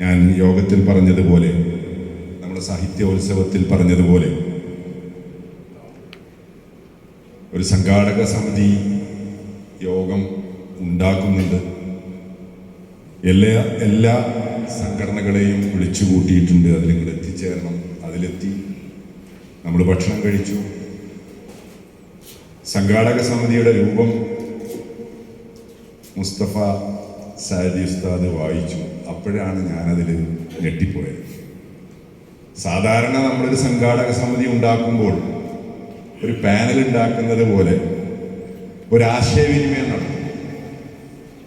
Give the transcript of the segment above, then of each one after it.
ഞാൻ യോഗത്തിൽ പറഞ്ഞതുപോലെ നമ്മുടെ സാഹിത്യോത്സവത്തിൽ പറഞ്ഞതുപോലെ ഒരു സംഘാടക സമിതി യോഗം ഉണ്ടാക്കുന്നുണ്ട്. എല്ലാ എല്ലാ സംഘടനകളെയും വിളിച്ചു കൂട്ടിയിട്ടുണ്ട്. അതിലിങ്ങോട്ട് എത്തിച്ചേരണം. അതിലെത്തി. നമ്മൾ ഭക്ഷണം കഴിച്ചു. സംഘാടക സമിതിയുടെ രൂപം മുസ്തഫ സാദി ഉസ്താദ് വായിച്ചു. അപ്പോഴാണ് ഞാനതിൽ ഞെട്ടിപ്പോയത്. സാധാരണ നമ്മളൊരു സംഘാടക സമിതി ഉണ്ടാക്കുമ്പോൾ ഒരു പാനൽ ഉണ്ടാക്കുന്നത് പോലെ ഒരു ആശയവിനിമയം നടത്തും.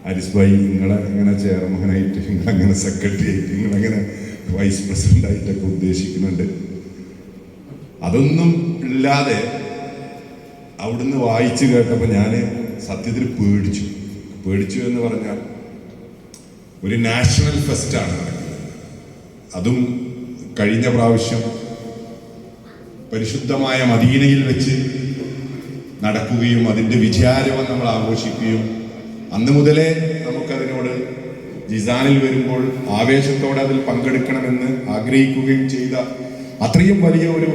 ഹരിസ് ഭായി നിങ്ങളെ ഇങ്ങനെ ചെയർമാനായിട്ട് നിങ്ങളങ്ങനെ സെക്രട്ടറി ആയിട്ട് നിങ്ങളങ്ങനെ വൈസ് പ്രസിഡന്റ് ആയിട്ടൊക്കെ ഉദ്ദേശിക്കുന്നുണ്ട്. അതൊന്നും ഇല്ലാതെ അവിടുന്ന് വായിച്ചു കേട്ടപ്പോൾ ഞാൻ സത്യത്തിൽ പേടിച്ചു. പേടിച്ചു എന്ന് പറഞ്ഞാൽ ഒരു നാഷണൽ ഫെസ്റ്റാണ് നടക്കുന്നത്. അതും കഴിഞ്ഞ പ്രാവശ്യം പരിശുദ്ധമായ മദീനയിൽ വെച്ച് നടക്കുകയും അതിന്റെ വിചാരവും നമ്മൾ ആഘോഷിക്കുകയും അന്ന് മുതലേ നമുക്കതിനോട് ജിസാനിൽ വരുമ്പോൾ ആവേശത്തോടെ അതിൽ പങ്കെടുക്കണമെന്ന് ആഗ്രഹിക്കുകയും ചെയ്ത അത്രയും വലിയ ഒരു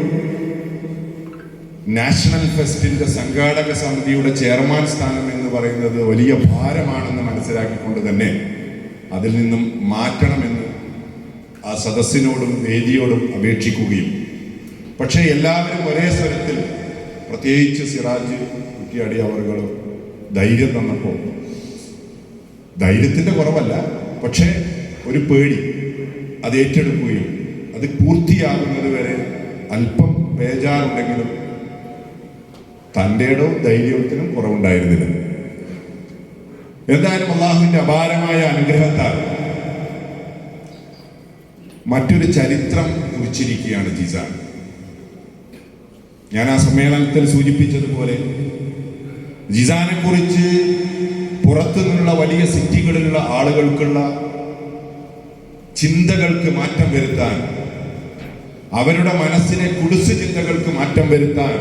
നാഷണൽ ഫെസ്റ്റിന്റെ സംഘാടക സമിതിയുടെ ചെയർമാൻ സ്ഥാനം എന്ന് പറയുന്നത് വലിയ ഭാരമാണെന്ന് മനസ്സിലാക്കിക്കൊണ്ട് തന്നെ അതിൽ നിന്നും മാറ്റണമെന്ന് ആ സദസ്സിനോടും വേദിയോടും അപേക്ഷിക്കുകയും. പക്ഷേ എല്ലാവരും ഒരേ സ്വരത്തിൽ പ്രത്യേകിച്ച് സിറാജ് കുറ്റിയാടി അവറുകൾ ധൈര്യം തന്നപ്പോൾ. ധൈര്യത്തിന്റെ കുറവല്ല പക്ഷേ ഒരു പേടി. അത് ഏറ്റെടുക്കുകയും അത് പൂർത്തിയാകുന്നത് വരെ അല്പം ബേജാറുണ്ടെങ്കിലും തന്റെടോ ധൈര്യത്തിനും കുറവുണ്ടായിരുന്നില്ല. എന്തായാലും അള്ളാഹുവിന്റെ അപാരമായ അനുഗ്രഹത്താൽ മറ്റൊരു ചരിത്രം കുറിച്ചിരിക്കുകയാണ് ജിസാൻ ഞാൻ ആ സമ്മേളനത്തിൽ സൂചിപ്പിച്ചതുപോലെ ജിസാനെ കുറിച്ച് പുറത്തു നിന്നുള്ള വലിയ സിറ്റികളിലുള്ള ആളുകൾക്കുള്ള ചിന്തകൾക്ക് മാറ്റം വരുത്താൻ അവരുടെ മനസ്സിനെ കുടുസ് ചിന്തകൾക്ക് മാറ്റം വരുത്താൻ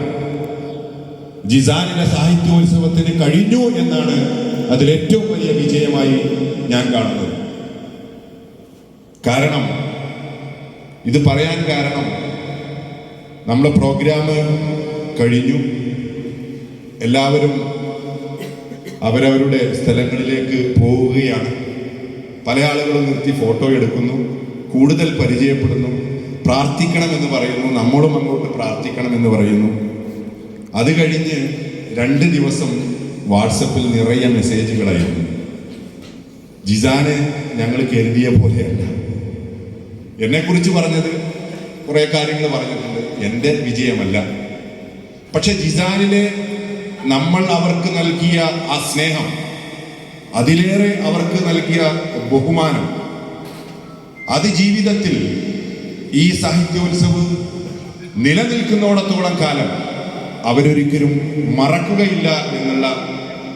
ജിസാനിലെ സാഹിത്യോത്സവത്തിന് കഴിഞ്ഞു എന്നാണ് അതിൽ ഏറ്റവും വലിയ വിജയമായി ഞാൻ കാണുന്നത്. കാരണം ഇത് പറയാൻ കാരണം നമ്മുടെ പ്രോഗ്രാം കഴിഞ്ഞു. എല്ലാവരും അവരവരുടെ സ്ഥലങ്ങളിലേക്ക് പോവുകയാണ്. പല ആളുകളും നിർത്തി ഫോട്ടോ എടുക്കുന്നു കൂടുതൽ പരിചയപ്പെടുന്നു പ്രാർത്ഥിക്കണമെന്ന് പറയുന്നു നമ്മളും അങ്ങോട്ട് പ്രാർത്ഥിക്കണമെന്ന് പറയുന്നു. അത് കഴിഞ്ഞ് രണ്ട് ദിവസം വാട്സപ്പിൽ നിറയെ മെസ്സേജുകളായിരുന്നു. ജിസാന് ഞങ്ങൾ കരുതിയ പോലെയല്ല. എന്നെക്കുറിച്ച് പറഞ്ഞത് കുറെ കാര്യങ്ങൾ പറഞ്ഞിട്ടുണ്ട്. എന്റെ വിജയമല്ല. പക്ഷെ ജിസാനിലെ നമ്മൾ അവർക്ക് നൽകിയ ആ സ്നേഹം അതിലേറെ അവർക്ക് നൽകിയ ബഹുമാനം അത് ജീവിതത്തിൽ ഈ സാഹിത്യോത്സവ് നിലനിൽക്കുന്നോടത്തോളം കാലം അവരൊരിക്കലും മറക്കുകയില്ല എന്നുള്ള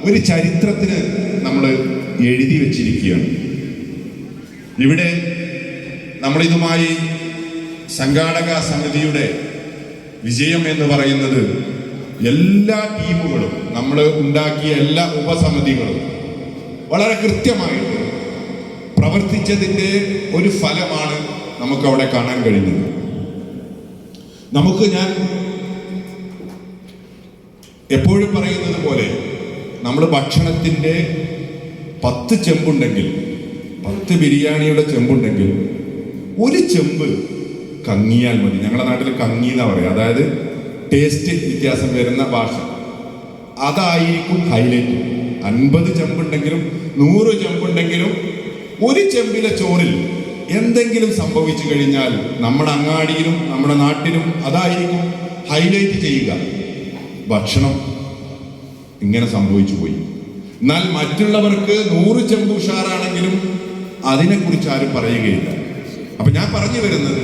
ഒരു ചരിത്രത്തിന് നമ്മൾ എഴുതി വച്ചിരിക്കുകയാണ്. ഇവിടെ നമ്മളിതുമായി സംഘാടക സമിതിയുടെ വിജയം എന്ന് പറയുന്നത് എല്ലാ ടീമുകളും നമ്മൾ ഉണ്ടാക്കിയ എല്ലാ ഉപസമിതികളും വളരെ കൃത്യമായിട്ട് പ്രവർത്തിച്ചതിന്റെ ഒരു ഫലമാണ് നമുക്കവിടെ കാണാൻ കഴിഞ്ഞത് നമുക്ക് ഞാൻ എപ്പോഴും പറയുന്നത് പോലെ നമ്മൾ ഭക്ഷണത്തിന്റെ പത്ത് ചെമ്പുണ്ടെങ്കിൽ പത്ത് ബിരിയാണിയുടെ ചെമ്പുണ്ടെങ്കിൽ ഒരു ചെമ്പ് കങ്ങിയാൽ മതി. ഞങ്ങളുടെ നാട്ടിൽ കങ്ങി എന്നാ പറയുക അതായത് ടേസ്റ്റ് വ്യത്യാസം വരുന്ന ഭാഷ. അതായിരിക്കും ഹൈലൈറ്റ് അൻപത് ചെമ്പുണ്ടെങ്കിലും നൂറ് ചെമ്പുണ്ടെങ്കിലും ഒരു ചെമ്പിലെ ചോറിൽ എന്തെങ്കിലും സംഭവിച്ചു കഴിഞ്ഞാൽ നമ്മുടെ അങ്ങാടിയിലും നമ്മുടെ നാട്ടിലും അതായിരിക്കും ഹൈലൈറ്റ് ചെയ്യുക. ഭക്ഷണം ഇങ്ങനെ സംഭവിച്ചു പോയി. എന്നാൽ മറ്റുള്ളവർക്ക് നൂറ് ചെമ്പ് ഉഷാറാണെങ്കിലും അതിനെക്കുറിച്ച് ആരും പറയുകയില്ല. അപ്പൊ ഞാൻ പറഞ്ഞു വരുന്നത്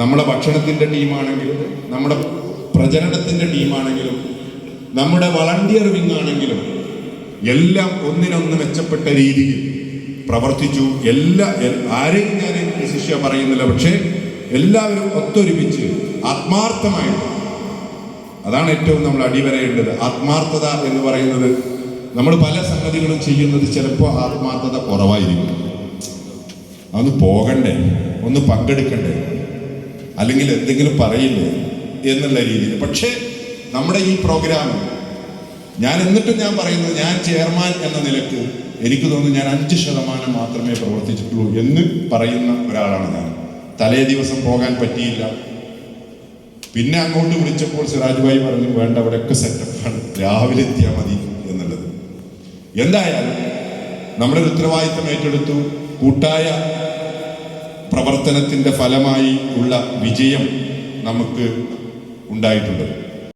നമ്മുടെ ഭക്ഷണത്തിന്റെ ടീമാണെങ്കിലും നമ്മുടെ പ്രചരണത്തിന്റെ ടീമാണെങ്കിലും നമ്മുടെ വളണ്ടിയർ വിങ് ആണെങ്കിലും എല്ലാം ഒന്നിനൊന്ന് മെച്ചപ്പെട്ട രീതിയിൽ പ്രവർത്തിച്ചു. എല്ലാ ആരെയും ഞാൻ ശിഷ്യ പറയുന്നില്ല പക്ഷേ എല്ലാവരും ഒത്തൊരുമിച്ച് ആത്മാർത്ഥമായിട്ട് അതാണ് ഏറ്റവും നമ്മൾ അടിവരയേണ്ടത്. ആത്മാർത്ഥത എന്ന് പറയുന്നത് നമ്മൾ പല സംഗതികളും ചെയ്യുന്നത് ചിലപ്പോൾ ആത്മാർത്ഥത കുറവായിരിക്കും. അതൊന്ന് പോകണ്ടേ? ഒന്ന് പങ്കെടുക്കണ്ടേ? അല്ലെങ്കിൽ എന്തെങ്കിലും പറയില്ലേ? എന്നുള്ള രീതിയിൽ. പക്ഷേ നമ്മുടെ ഈ പ്രോഗ്രാം ഞാൻ എന്നിട്ടും ഞാൻ പറയുന്നത് ഞാൻ ചെയർമാൻ എന്ന നിലയ്ക്ക് എനിക്ക് തോന്നുന്നു ഞാൻ അഞ്ച് ശതമാനം മാത്രമേ പ്രവർത്തിച്ചിട്ടുള്ളൂ എന്ന് പറയുന്ന ഒരാളാണ് ഞാൻ. തലേ ദിവസം പോകാൻ പറ്റിയില്ല. പിന്നെ അങ്ങോട്ട് വിളിച്ചപ്പോൾ സിറാജ് ഭായി പറഞ്ഞു വേണ്ട അവിടെയൊക്കെ സെറ്റപ്പാണ് രാവിലെ എത്തിയാൽ മതി എന്നുള്ളത്. എന്തായാലും നമ്മളൊരു ഉത്തരവാദിത്തം ഏറ്റെടുത്തു. കൂട്ടായ പ്രവർത്തനത്തിന്റെ ഫലമായി ഉള്ള വിജയം നമുക്ക് ഉണ്ടായിട്ടുണ്ട്.